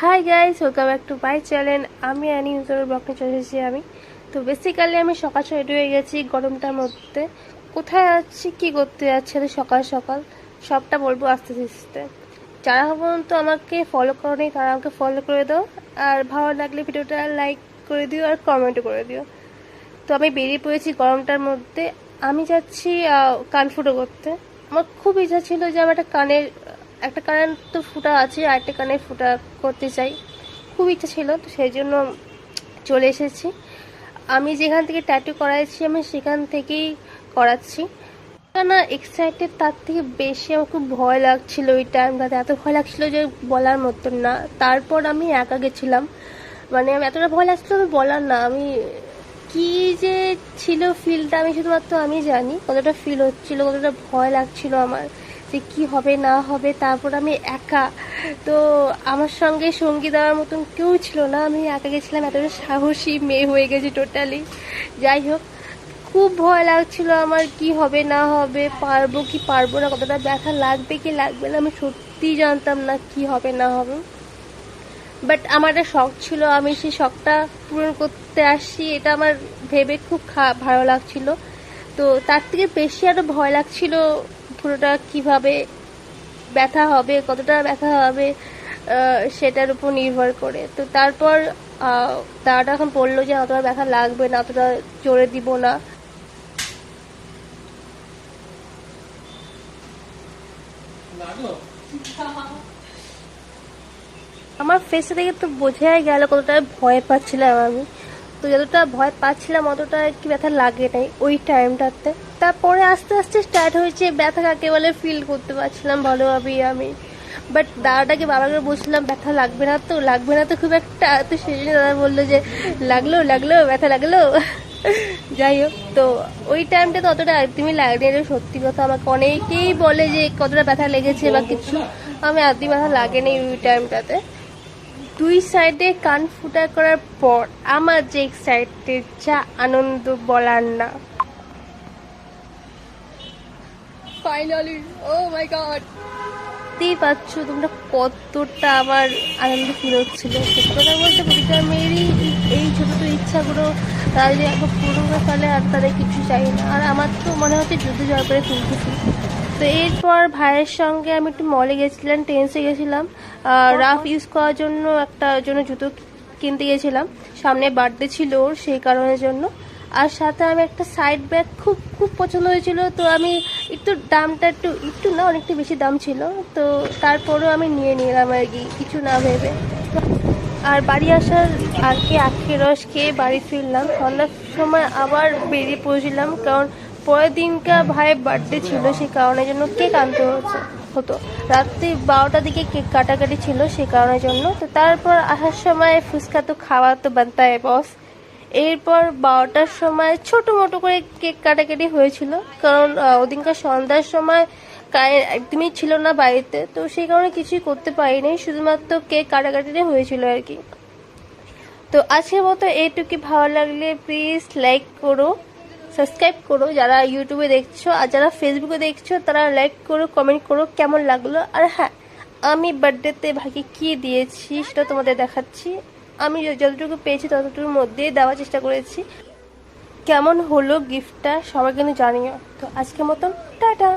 Hi guys welcome back to my channel আমি Annie ইউজারের ব্লগটা চলে এসেছি আমি। তো বেসিক্যালি আমি সকাল সকাল হয়ে গেছি গরমটার মধ্যে। কোথায় যাচ্ছি কি করতে যাচ্ছি তো সকাল সকাল সবটা বলব আস্তে আস্তে। যারা পর্যন্ত আমাকে ফলো করো তারা আমাকে ফলো করে দাও। আর ভালো লাগলে ভিডিওটা লাইক করে দিও আর কমেন্টও করে দিও। তো আমি বেরিয়ে পড়েছি গরমটার মধ্যে। আমি যাচ্ছি আহ, কান ফুটো করতে। আমার খুব ইচ্ছা ছিল যে আমার একটা কানের একটা কানের তো ফুটা আছে, আর একটা কানের ফুটা করতে চাই। খুব ইচ্ছা ছিল, তো সেই জন্য চলে এসেছি। আমি যেখান থেকে ট্যাটু করাইছি, আমি সেখান থেকেই করাচ্ছি। না এক্সাইটেড তার থেকে বেশি আমার খুব ভয় লাগছিল ওই টাইমটাতে এত ভয় লাগছিল যে বলার মতন না। তারপর আমি একা গেছিলাম। মানে আমি এতটা ভয় লাগছিল আমি বলার না। আমি কি যে ছিল ফিলটা আমি শুধুমাত্র আমি জানি কতটা ফিল হচ্ছিল, কতটা ভয় লাগছিল আমার। যে কি হবে, না হবে, তারপর আমি একা। তো আমার সঙ্গে সঙ্গী দেওয়ার মতন কেউ ছিল না। আমি একা গেছিলাম, এতটা সাহসী মেয়ে হয়ে গেছি টোটালি যাই হোক, খুব ভয় লাগছিল আমার, কি হবে, না হবে, পারব কি পারব না, কতটা ব্যথা লাগবে কি লাগবে না, আমি সত্যিই জানতাম না কি হবে, না হবে। বাট আমার একটা শখ ছিল, আমি সেই শখটা পূরণ করতে আসছি, এটা আমার ভেবে খুব ভালো লাগছিল। তো তার থেকে বেশি আরও ভয় লাগছিল পুরোটা কীভাবে ব্যথা হবে কতটা ব্যথা হবে সেটার উপর নির্ভর করে। তো তারপর দাদাটা এখন বলল যে অতটা ব্যথা লাগবে না অতটা জোরে দিব না। আমার ফেসটা দেখে তো বোঝাই গেল কতটা ভয় পাচ্ছিলাম আমি। তো যতটা ভয় পাচ্ছিলাম, অতটা কি ব্যথা লাগে নাই ওই টাইমটাতে তারপরে আস্তে আস্তে স্টার্ট হয়েছে, ব্যথা কাকে বলে ফিল করতে পারছিলাম ভালোভাবেই আমি। বাট দাদাটাকে বাবাকে বলছিলাম, ব্যথা লাগবে না তো, লাগবে না তো খুব একটা। তো সেই জন্য দাদা বলল যে, লাগল লাগল, ব্যথা লাগল। যাই হোক, তো ওই টাইমটা তো অতটা একদমই লাগেনি সত্যি কথা। আমাকে অনেকেই বলে যে, কতটা ব্যথা লেগেছে বা কিছু? আমি একদমই ব্যথা লাগেনি ওই টাইমটাতে দুই সাইডে কান ফুটা করার পর আমার যে এক্সাইটেড যা আনন্দ বলার না। ফাইনালি ও মাই গড দেখতেই পাচ্ছ তোমরা কতটা আমার আনন্দ ফিল হচ্ছিল। সত্যি কথা বলতে প্রতিটা মেয়েরই এই ছোট ছোট ইচ্ছাগুলো তারা যদি একবার পূরণ করে ফেলে আর তাদের কিছু চাই না। আর আমার তো মনে হচ্ছে যুদ্ধ জয় করে তুলতেছি তো এরপর ভাইয়ের সঙ্গে আমি একটু মলে গেছিলাম টেন্সে গেছিলাম। রাফ ইউজ করার জন্য একটা, জন্য জুতো কিনতে গেছিলাম। সামনে বার্থডে ছিল ওর, সেই কারণের জন্য। আর সাথে আমি একটা সাইড ব্যাগ খুব খুব পছন্দ হয়েছিল। তো আমি একটু দামটা একটু একটু না, অনেকটা বেশি দাম ছিল। তো তারপরেও আমি নিয়ে নিলাম আর কি, কিছু না ভেবে। আর বাড়ি আসার আগে আখের রস খেয়ে বাড়ি ফিরলাম। সন্ধ্যার সময় আবার বেরিয়ে পড়েছিলাম, কারণ পরের দিনকা ভাইয়ের বার্থডে ছিল সেই কারণের জন্য কেক আনতে হচ্ছে, হতো। রাত্রি বারোটার দিকে কেক কাটাকাটি ছিল সেই কারণের জন্য। তো তারপর আসার সময় ফুচকা তো খাওয়া তো বানতা হয় বস এরপর বারোটার সময় ছোট মোটো করে কেক কাটাকাটি হয়েছিল, কারণ ওদিনকার সন্ধ্যার সময় কারেন্ট একদমই ছিল না বাড়িতে, তো সেই কারণে কিছুই করতে পারিনি, শুধুমাত্র কেক কাটাকাটিতে হয়েছিল আর কি। তো আজকের মতো এইটুকু ভালো লাগলে প্লিজ লাইক করো। সাবস্ক্রাইব করো, যারা ইউটিউবে দেখছ আর যারা ফেসবুকে দেখছ, তারা লাইক করো কমেন্ট করো, কেমন লাগল? আর হ্যাঁ আমি বার্থডেতে ভাগে কি দিয়েছি সেটা তোমাদের দেখাচ্ছি। আমি যতটুকু পেয়েছি ততটুকুর মধ্যেই দেওয়ার চেষ্টা করেছি। কেমন হলো গিফটটা সবাই কিন্তু জানিও। তো আজকের মতন, টাটা!